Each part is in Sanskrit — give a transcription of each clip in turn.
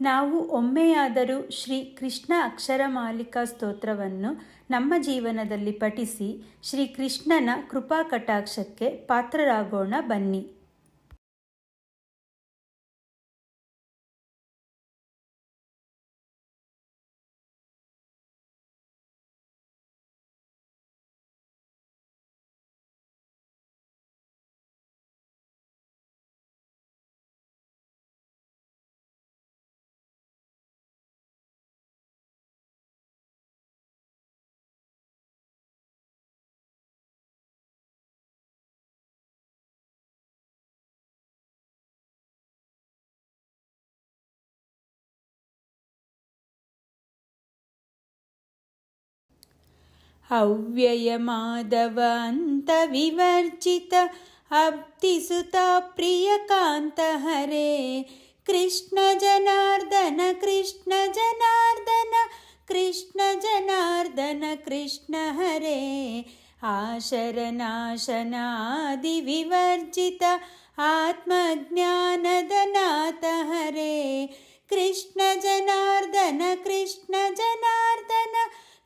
ನಾವು ಒಮ್ಮೆಯಾದರೂ ಶ್ರೀ ಕೃಷ್ಣ ಅಕ್ಷರಮಾಲಿಕಾ ಸ್ತೋತ್ರವನ್ನು ನಮ್ಮ ಜೀವನದಲ್ಲಿ ಪಠಿಸಿ ಶ್ರೀ ಕೃಷ್ಣನ ಕೃಪಾ ಕಟಾಕ್ಷಕ್ಕೆ ಪಾತ್ರರಾಗೋಣ ಬನ್ನಿ. अव्ययमाधवान्तविवर्जित अब्धिसुताप्रियकान्तहरे कृष्णजनार्दन कृष्णजनार्दन कृष्णजनार्दन कृष्णहरे आशरनाशनादिविवर्जित आत्मज्ञानधनाथ हरे कृष्णजनार्दन कृष्णजनार्दन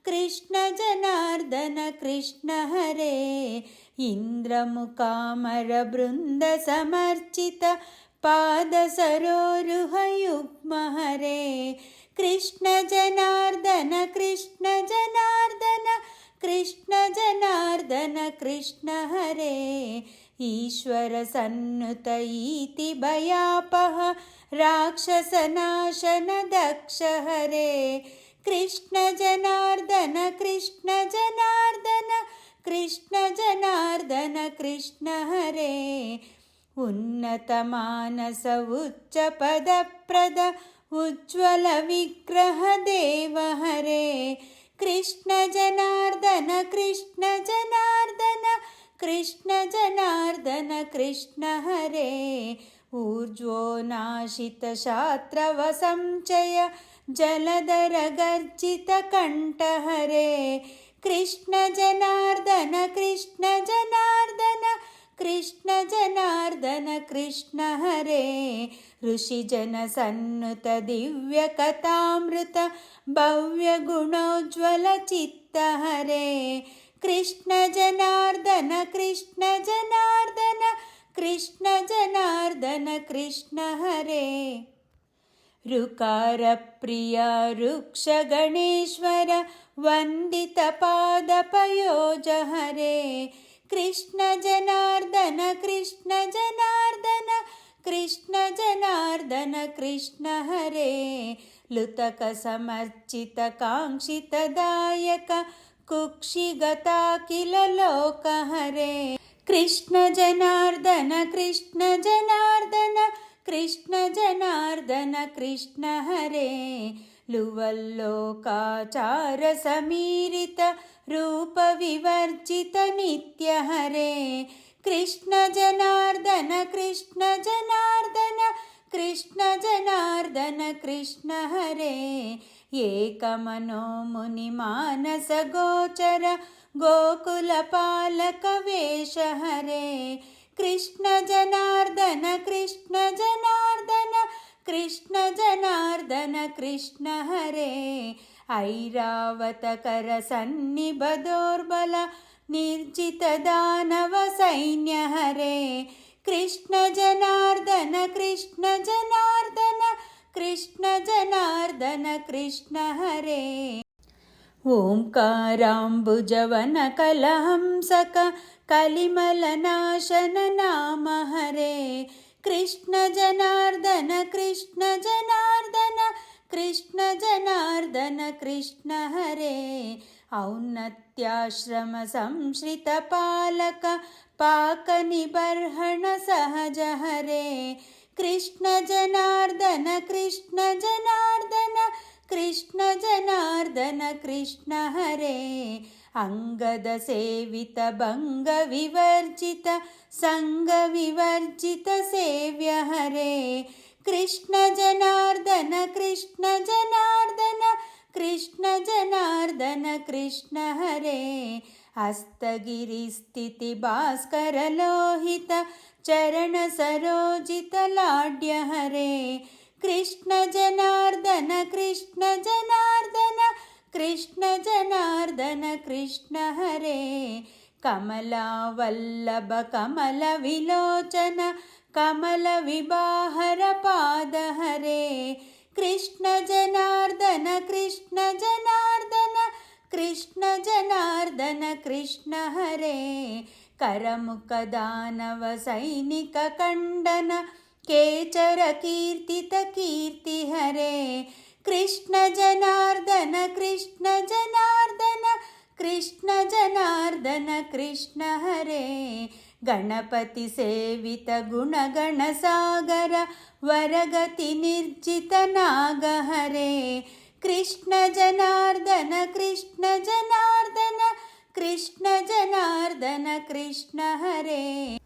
कृष्णजनार्दन कृष्ण हरे। इन्द्रमुकामरबृन्दसमर्चितपादसरोरुहयुग्म हरे। कृष्ण जनार्दन कृष्ण जनार्दन कृष्णजनार्दन कृष्ण हरे। ईश्वरसन्नुत इति भयापः राक्षसनाशन दक्ष हरे। कृष्णजनार्दन कृष्णजनार्दन कृष्ण जनार्दन कृष्ण हरे। उन्नतमानस उच्चपदप्रद उज्ज्वलविग्रहदेव हरे। कृष्ण जनार्दन कृष्ण जनार्दन कृष्ण जनार्दन कृष्ण हरे। ऊर्जो नाशितशात्रवसंचय जलधरगर्जितकण्ठहरे कृष्णजनार्दन कृष्णजनार्दन कृष्णजनार्दन कृष्ण हरे। ऋषिजनसन्नुत दिव्यकथामृत भव्यगुणोज्ज्वलचित्तहरे कृष्णजनार्दन कृष्णजनार्दन कृष्णजनार्दन कृष्ण कृष्ण हरे। ऋकारप्रिया रुक्ष गणेश्वर वन्दितपादपयोज हरे कृष्ण जनार्दन कृष्ण जनार्दन कृष्ण जनार्दन कृष्ण हरे। लुतक कुक्षिगता किल लोक कृष्ण जनार्दन कृष्ण जनार्दन कृष्ण जनार्दन कृष्ण हरे लुवल्लोकाचार समीरितरूपविवर्जित नित्य हरे कृष्ण जनार्दन कृष्ण जनार्दन कृष्ण जनार्दन कृष्ण हरे एकमनोमुनिमानस गोचर गोकुलपालकवेश हरे कृष्ण जनार्दन कृष्ण कृष्ण जनार्दन कृष्ण हरे ऐरावत करसन्निभदोर्बल निर्जितदानव सैन्य हरे कृष्ण जनार्दन कृष्ण जनार्दन कृष्ण जनार्दन कृष्ण हरे ओङ्काराम्बुजवन कलहंसक कलिमलनाशन नाम हरे कृष्ण जनार्दन कृष्ण जनार्दन कृष्ण जनार्दन कृष्ण हरे। औन्नत्याश्रम संश्रित पाकनिबर्हण सहज हरे। कृष्ण जनार्दन कृष्ण जनार्दन कृष्ण जनार्दन कृष्ण हरे अङ्गदसेवित भङ्गविवर्जित सङ्गविवर्जित सेव्य हरे कृष्ण जनार्दन कृष्ण जनार्दन कृष्ण जनार्दन कृष्ण हरे हस्तगिरिस्थितिभास्कर लोहित चरणसरोजितलाड्य हरे कृष्ण जनार्दन कृष्ण जनार्दन कृष्ण जनार्दन कृष्ण हरे। कमलावल्लभ कमल विलोचन कमल विवाहर पाद हरे। कृष्ण जनार्दन कृष्ण जनार्दन कृष्ण जनार्दन कृष्ण हरे। करमुख दानव सैनिकखण्डन केचरकीर्तितकीर्ति हरे कृष्ण जनार्दन कृष्ण जनार्दन कृष्ण जनार्दन कृष्ण हरे। गणपति सेवित गुणगणसागर वरगति निर्जित नाग हरे कृष्ण जनार्दन कृष्ण कृष्ण हरे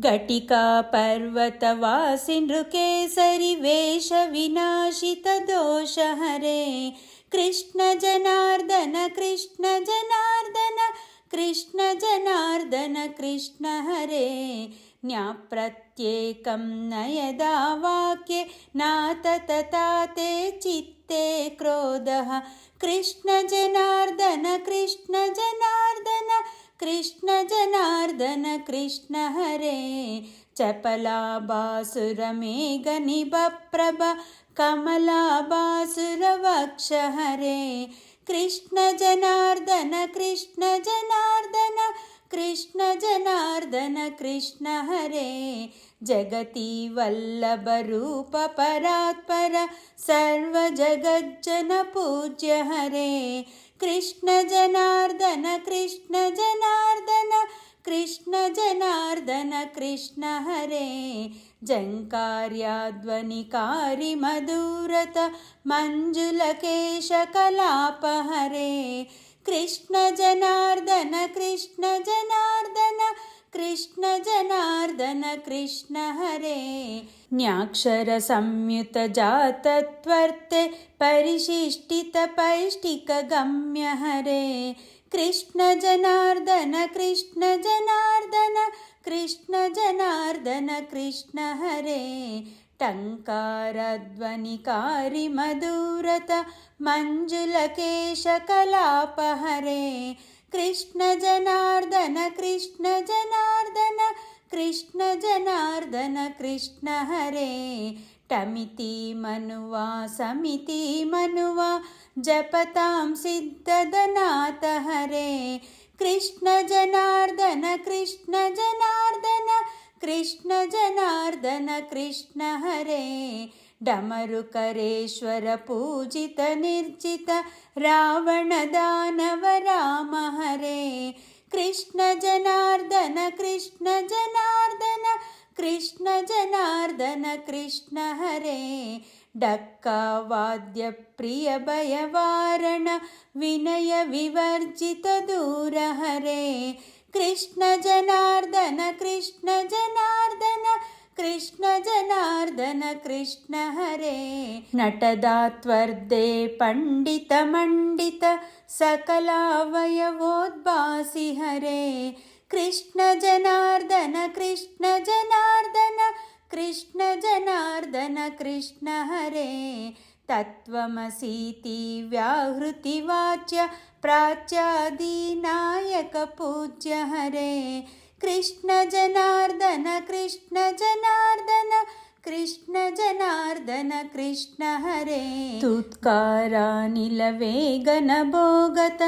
घटिका पर्वतवासि नृकेसरि वेषविनाशितदोष हरे कृष्ण हरे ज्ञाप्रत्येकं न यदा वाक्ये नात तथा ते चित्ते क्रोधः। कृष्ण जनार्दन कृष्ण जनार्दन कृष्ण जनार्दन कृष्ण हरे चपलाबासुरमेघनिभप्रभ कमलाबासुरवक्ष हरे कृष्ण जनार्दन कृष्ण जनार्दन कृष्ण जनार्दन कृष्ण हरे जगति वल्लभरूपपरात्पर सर्वजगज्जनपूज्य हरे कृष्ण जनार्दन कृष्ण जनार्दन कृष्ण जनार्दन कृष्ण हरे जङ्कार्याध्वनिकारि मधुरत मञ्जुलकेशकलाप हरे कृष्ण जनार्दन कृष्ण जनार्दन कृष्ण जनार्दन कृष्ण हरे न्याक्षरसंयुतजातत्वर्ते परिशिष्टितपैष्टिकगम्य हरे कृष्ण जनार्दन कृष्ण जनार्दन कृष्ण जनार्दन कृष्ण हरे टङ्कारध्वनिकारि मधुरत मञ्जुलकेशकलाप हरे कृष्ण जनार्दन कृष्ण जनार्दन कृष्ण जनार्दन कृष्ण हरे। टमिति मनुवा समिति मनुवा जपतां सिद्धदनाथ हरे। कृष्ण जनार्दन कृष्ण जनार्दन कृष्ण जनार्दन कृष्ण हरे डमरुकरेश्वर पूजित निर्जित रावणदानव राम हरे कृष्ण जनार्दन कृष्ण जनार्दन कृष्ण जनार्दन कृष्ण हरे डक्कावाद्यप्रियभयवारण विनयविवर्जितदूर हरे कृष्ण जनार्दन कृष्ण जनार्दन कृष्ण जनार्दन कृष्ण हरे नटदात्वर्दे पण्डितमण्डित सकलावयवोद्भासि हरे कृष्ण जनार्दन कृष्ण जनार्दन कृष्ण जनार्दन कृष्ण हरे तत्त्वमसीति व्याहृतिवाच्य प्राच्यादिनायकपूज्य हरे कृष्ण जनार्दन कृष्ण जनार्दन कृष्ण जनार्दन कृष्ण हरे तुत्कारानिलवेगनभोगत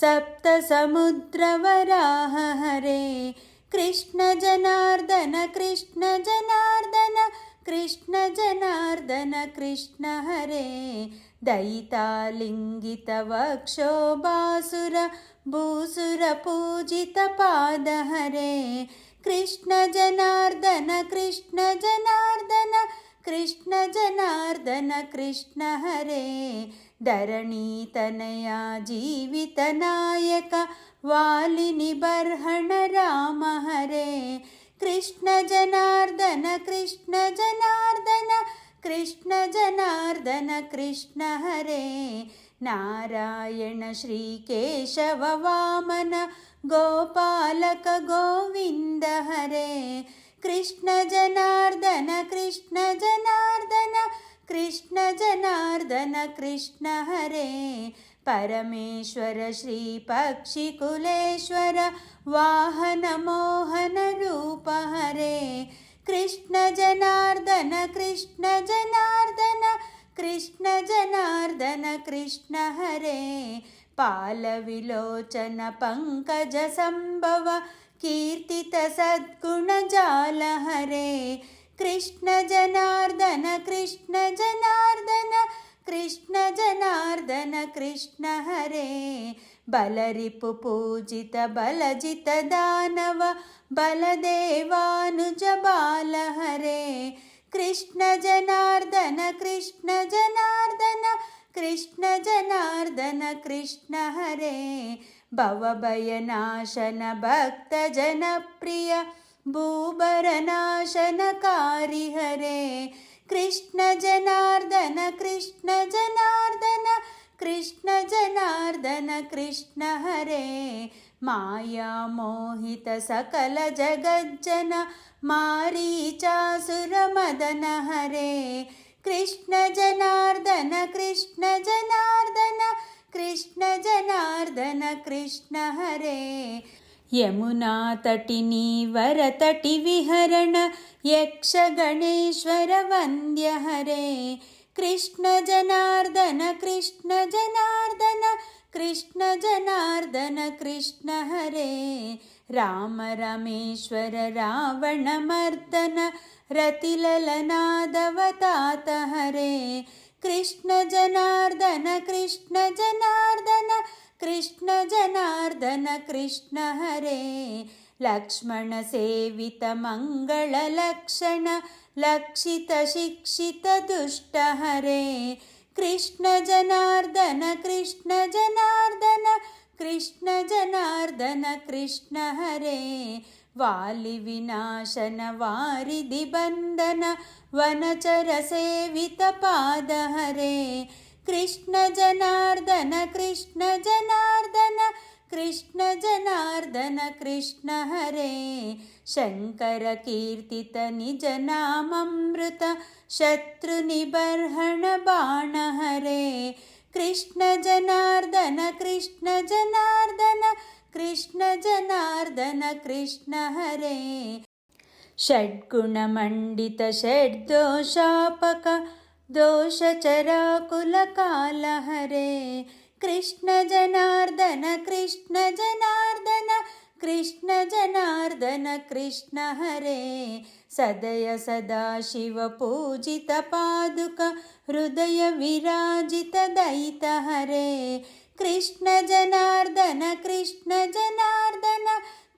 सप्तसमुद्रवराह हरे कृष्ण जनार्दन कृष्ण जनार्दन कृष्ण जनार्दन कृष्ण हरे दयितालिङ्गितवक्षोभासुर भूसुरपूजितपाद हरे कृष्ण जनार्दन कृष्ण जनार्दन कृष्ण जनार्दन हरे। धरणीतनया जीवितनायक वालिनिबर्हण राम हरे। कृष्ण जनार्दन कृष्ण जनार्दन कृष्ण कृष्ण हरे नारायण श्रीकेशव वामन गोपालक गोविन्द हरे। कृष्ण जनार्दन कृष्ण जनार्दन कृष्ण जनार्दन कृष्ण हरे। परमेश्वर श्रीपक्षिकुलेश्वर वाहनमोहनरूप हरे। कृष्ण जनार्दन कृष्ण जनार्दन कृष्ण जनार्दन कृष्ण हरे पालविलोचन पङ्कजसम्भव कीर्तितसद्गुणजाल हरे कृष्ण जनार्दन कृष्ण जनार्दन कृष्ण जनार्दन कृष्ण हरे बलरिपुपूजित बलजित दानव बलदेवानुज बाल हरे कृष्ण जनार्दन कृष्ण जनार्दन कृष्ण जनार्दन, कृष्ण हरे। भवभयनाशन भक्तजनप्रिय भूभरनाशनकारि हरे। कृष्ण जनार्दन कृष्ण जनार्दन कृष्ण जनार्दन, कृष्ण हरे। मायामोहितसकलजगज्जन मारीचासुरमदन हरे कृष्ण जनार्दन कृष्ण जनार्दन कृष्ण हरे यमुनातटिनी वरतटिविहरण यक्षगणेश्वर वन्द्य हरे कृष्ण जनार्दन कृष्ण जनार्दन कृष्ण हरे। राम रमेश्वर रावणमर्दन रतिललनादवतात हरे। कृष्ण जनार्दन कृष्ण जनार्दन कृष्ण जनार्दन कृष्ण हरे। लक्ष्मणसेवितमङ्गललक्षण लक्षितशिक्षितदुष्ट हरे कृष्ण जनार्दन कृष्ण जनार्दन कृष्ण जनार्दन, कृष्ण हरे। वालिविनाशन वारिधिबन्धन वनचरसेवितपाद हरे। कृष्ण जनार्दन कृष्ण जनार्दन, कृष्ण जनार्दन कृष्ण हरे शङ्करकीर्तितनिजनाममृत शत्रुनिबर्हण बाण हरे कृष्ण जनार्दन कृष्ण जनार्दन कृष्ण जनार्दन कृष्ण हरे षड्गुणमण्डित षड्दोषापक दोषचराकुलकाल हरे कृष्ण कृष्ण जनार्दन कृष्ण हरे सदय सदाशिवपूजितपादुक हृदयविराजितदयित हरे कृष्ण जनार्दन कृष्ण जनार्दन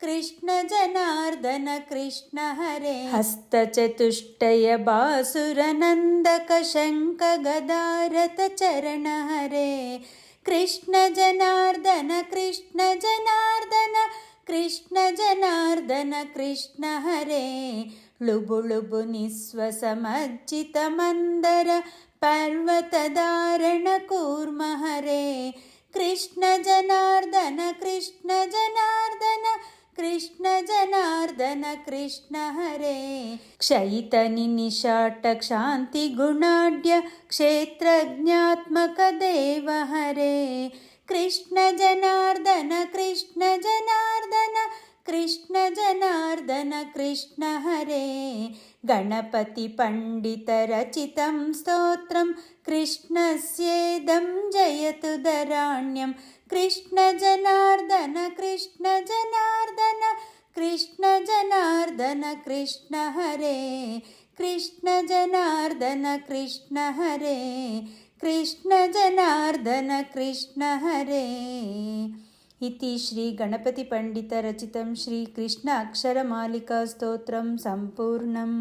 कृष्ण जनार्दन कृष्ण हरे हस्तचतुष्टय बासुरनन्दकशङ्कगदारतचरण हरे कृष्ण जनार्दन कृष्ण जनार्दन कृष्ण जनार्दन कृष्ण हरे लुबु लुबु निःश्वसमज्जितमन्दर पर्वतधारण कूर्म हरे कृष्ण जनार्दन कृष्ण जनार्दन कृष्ण जनार्दन कृष्ण हरे क्षयितनि निशाटक्षान्तिगुणाढ्य क्षेत्रज्ञात्मकदेव हरे कृष्ण जनार्दन कृष्ण जनार्दन कृष्ण जनार्दन कृष्ण हरे गणपतिपण्डितरचितं स्तोत्रं कृष्णस्येदं जयतु दराण्यं कृष्ण जनार्दन कृष्ण जनार्दन कृष्ण जनार्दन कृष्ण हरे। कृष्ण जनार्दन कृष्ण हरे कृष्ण जनार्दन कृष्ण हरे इति श्रीगणपतिपण्डितरचितं श्रीकृष्ण अक्षरमालिकास्तोत्रं सम्पूर्णम्